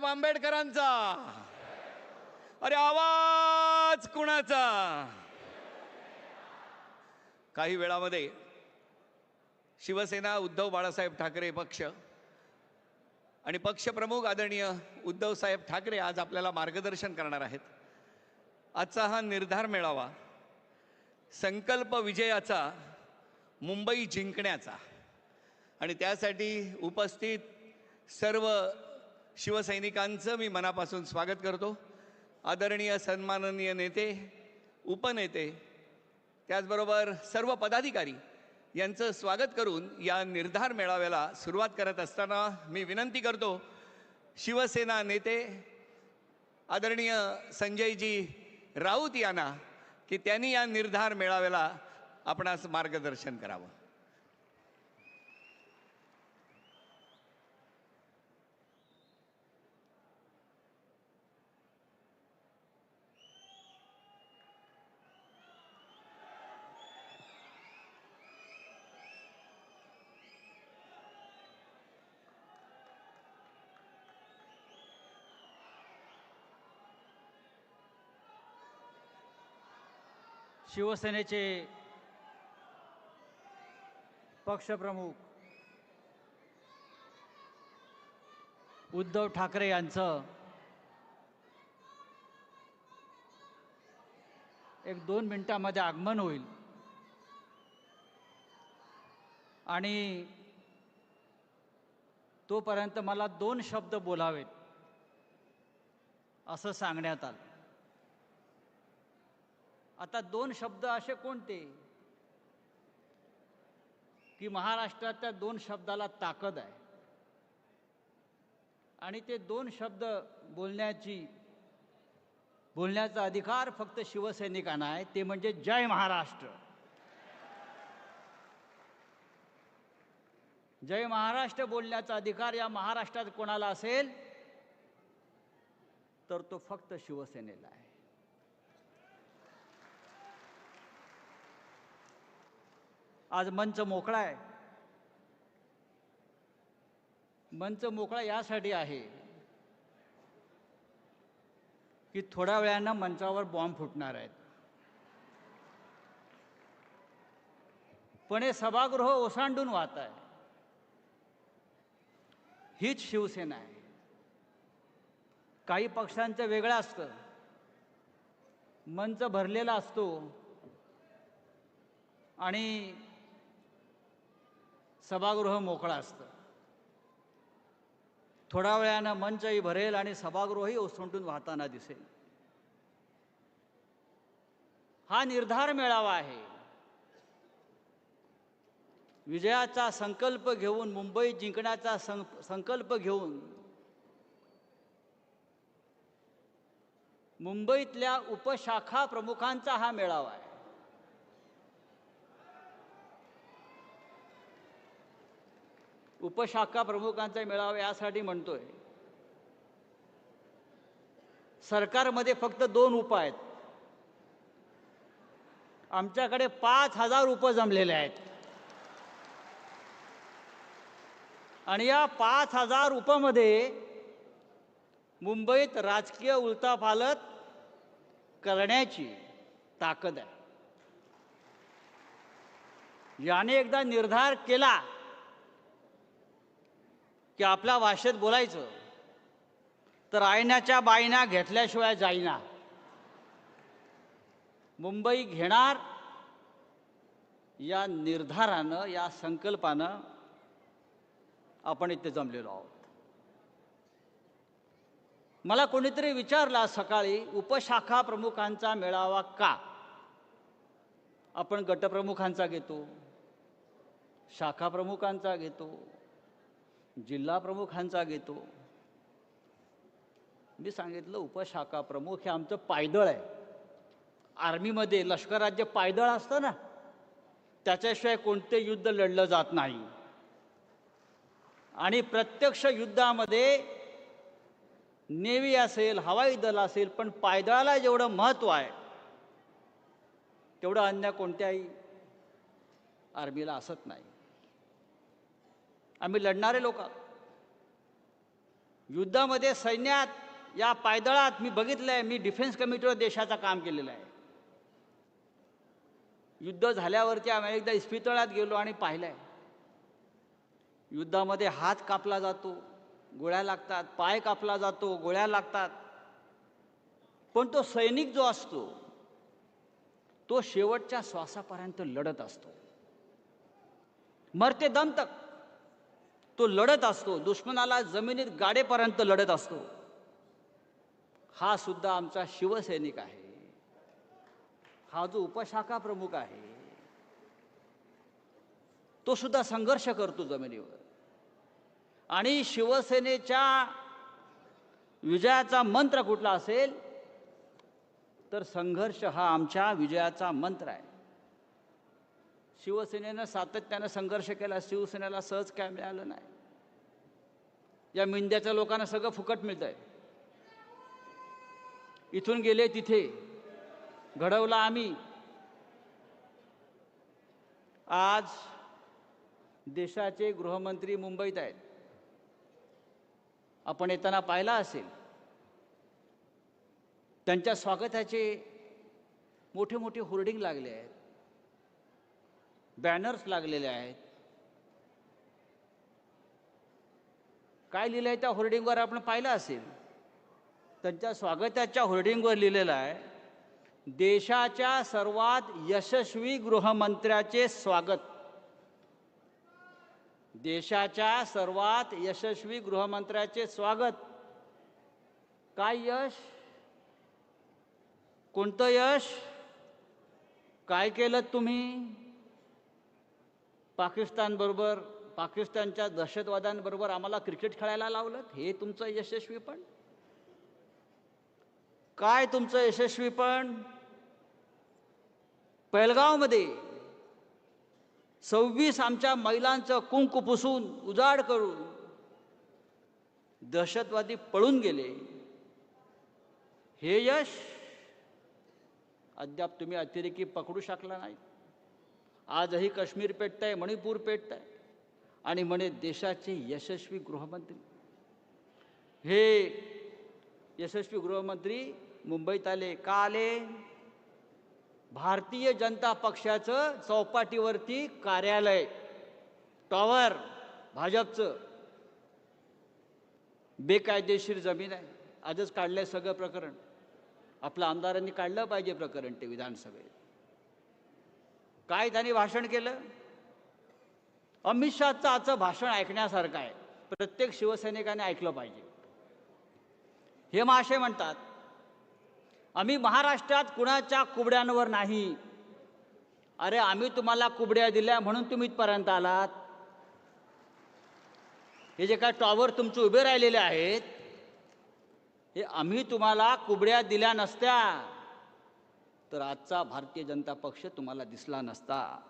बाबासाहेब आंबेडकरांचा. अरे आवाज कुणाचा? काही वेळामध्ये शिवसेना उद्धव बाळासाहेब ठाकरे पक्ष आणि पक्षप्रमुख आदरणीय उद्धवसाहेब ठाकरे आज आपल्याला मार्गदर्शन करणार आहेत. आजचा हा निर्धार मेळावा संकल्प विजयाचा मुंबई जिंकण्याचा आणि त्यासाठी उपस्थित सर्व शिवसैनिकांचं मी मनापासून स्वागत करतो. आदरणीय सन्माननीय नेते उपनेते त्याचबरोबर सर्व पदाधिकारी यांचं स्वागत करून या निर्धार मेळाव्याला सुरुवात करत असताना मी विनंती करतो शिवसेना नेते आदरणीय संजयजी राऊत यांना की त्यांनी या निर्धार मेळाव्याला आपणास मार्गदर्शन करावं. शिवसेनेचे पक्षप्रमुख उद्धव ठाकरे यांचं एक दोन मिनटामध्ये आगमन होईल. आणि तोपर्यंत मला दोन शब्द बोलावेत असं सांगण्यात आलं. आता दोन शब्द असे कोणते? की महाराष्ट्रात त्या दोन शब्दाला ताकद आहे. आणि ते दोन शब्द बोलण्याची बोलण्याचा अधिकार फक्त शिवसैनिकांना आहे. ते म्हणजे जय महाराष्ट्र. जय महाराष्ट्र बोलण्याचा अधिकार या महाराष्ट्रात कोणाला असेल? तर तो फक्त शिवसेनेला आहे. आज मंच मोकळा आहे. मंच मोकळा यासाठी आहे की थोड्या वेळानं मंचावर बॉम्ब फुटणार आहेत. पण हे सभागृह ओसांडून वाहत आहे. हीच शिवसेना आहे. काही पक्षांचं वेगळं असतं. मंच भरलेला असतो. आणि सभागृह मोकळं असतं. थोड्या वेळानं मंचही भरेल आणि सभागृहही ओसंटून वाहताना दिसेल. हा निर्धार मेळावा आहे. विजयाचा संकल्प घेऊन मुंबई जिंकण्याचा सं संकल्प घेऊन मुंबईतल्या उपशाखा प्रमुखांचा हा मेळावा आहे. उपशाखा प्रमुखांचा मेळावा यासाठी म्हणतोय. सरकारमध्ये फक्त दोन उप आहेत. आमच्याकडे पाच हजार उप जमलेले आहेत. आणि या पाच हजार उपमध्ये मुंबईत राजकीय उलताफालत करण्याची ताकद आहे. याने एकदा निर्धार केला की आपल्या भाषेत बोलायचं. तर आयनाच्या बायना घेतल्याशिवाय जाईना. मुंबई घेणार या निर्धारानं या संकल्पानं आपण इथे जमलेलो आहोत. मला कोणीतरी विचारला सकाळी उपशाखा प्रमुखांचा मेळावा का? आपण गटप्रमुखांचा घेतो शाखा प्रमुखांचा घेतो जिल्हा प्रमुखांचा घेतो. मी सांगितलं उपशाखा प्रमुख हे आमचं पायदळ आहे. आर्मीमध्ये लष्करात जे पायदळ असतं ना त्याच्याशिवाय कोणते युद्ध लढलं जात नाही. आणि प्रत्यक्ष युद्धामध्ये नेव्ही असेल हवाई दल असेल पण पायदळाला जेवढं महत्त्व आहे तेवढं अन्य कोणत्याही आर्मीला असत नाही. आम्ही लढणारे लोक. युद्धामध्ये सैन्यात या पायदळात मी बघितलं आहे मी डिफेन्स कमिटीवर देशाचं काम केलेलं आहे. युद्ध झाल्यावरती आम्ही एकदा इस्पितळात गेलो आणि पाहिलं आहे युद्धामध्ये हात कापला जातो गोळ्या लागतात पाय कापला जातो गोळ्या लागतात. पण तो सैनिक जो असतो तो शेवटच्या श्वासापर्यंत लढत असतो. मरते दम तक तो लढत असतो. दुश्मनाला जमिनीत गाडेपर्यंत लढत असतो. हा सुद्धा आमचा शिवसैनिक आहे. हा जो उपशाखा प्रमुख आहे. तो सुद्धा संघर्ष करतो जमिनीवर. आणि शिवसेनेच्या विजयाचा मंत्र कुठला असेल? तर संघर्ष हा आमच्या विजयाचा मंत्र आहे. शिवसेनेनं सातत्यानं संघर्ष केला शिवसेनेला सहज काय मिळालं नाही. या मिंद्याच्या लोकांना सगळं फुकट मिळतंय. आहे इथून गेले तिथे. घडवला आम्ही. आज देशाचे गृहमंत्री मुंबईत आहेत. आपण येताना पाहिला असेल. त्यांच्या स्वागताचे मोठे मोठे होर्डिंग लागले आहेत. बॅनर्स लागलेले आहेत. काय लिहिलं आहे त्या होर्डिंगवर आपण पाहिलं असेल. त्यांच्या स्वागताच्या होर्डिंगवर लिहिलेलं आहे देशाच्या सर्वात यशस्वी गृहमंत्र्याचे स्वागत. देशाच्या सर्वात यशस्वी गृहमंत्र्याचे स्वागत. काय यश? कोणतं यश? काय केलं तुम्ही? पाकिस्तानबरोबर पाकिस्तानच्या दहशतवाद्यांबरोबर आम्हाला क्रिकेट खेळायला लावलं हे तुमचं यशस्वीपण काय तुमचं यशस्वीपण पैलगावमध्ये सव्वीस आमच्या महिलांचं कुंकू पुसून उजाड करून दहशतवादी पळून गेले. हे यश अद्याप तुम्ही अतिरेकी पकडू शकला नाही आजही काश्मीर पेटत मणिपूर पेटत आहे आणि म्हणे देशाचे यशस्वी गृहमंत्री. हे यशस्वी गृहमंत्री मुंबईत आले. का आले? भारतीय जनता पक्षाचं चौपाटीवरती कार्यालय टॉवर भाजपचं. बेकायदेशीर जमीन आहे. आजच काढलंय सगळं प्रकरण. आपल्या आमदारांनी काढलं पाहिजे प्रकरण ते विधानसभेत. काय त्यांनी भाषण केलं? अमित शहाचं आजचं भाषण ऐकण्यासारखं आहे. प्रत्येक शिवसैनिकाने ऐकलं पाहिजे. हे महाशय म्हणतात आम्ही महाराष्ट्रात कुणाच्या कुबड्यांवर नाही. अरे आम्ही तुम्हाला कुबड्या दिल्या म्हणून तुम्ही इथपर्यंत आलात. हे जे काय टॉवर तुमचे उभे राहिलेले आहेत हे आम्ही तुम्हाला कुबड्या दिल्या नसत्या. तर आजचा भारतीय जनता पक्ष तुम्हाला दिसला नसता.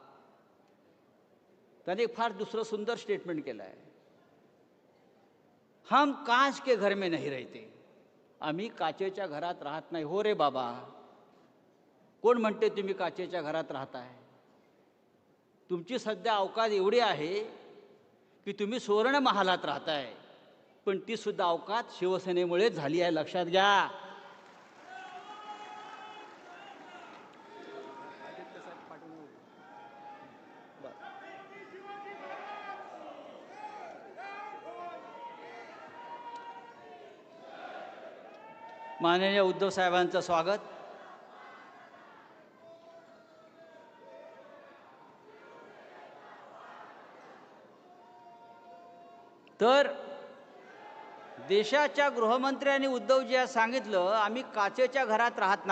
त्याने एक फार दुसरं सुंदर स्टेटमेंट केलं आहे हम काच के घर में नाही रहते. आम्ही काचेच्या घरात राहत नाही. हो रे बाबा. कोण म्हणते तुम्ही काचेच्या घरात राहताय? तुमची सध्या अवकात एवढी आहे की तुम्ही सुवर्ण महालात राहताय. पण ती सुद्धा अवकात शिवसेनेमुळे झाली आहे. लक्षात घ्या. माननीय उद्धव साहेबांचं स्वागत. तर देशाच्या गृहमंत्र्यांनी उद्धवजी आज सांगितलं आम्ही काचेच्या घरात राहत नाही.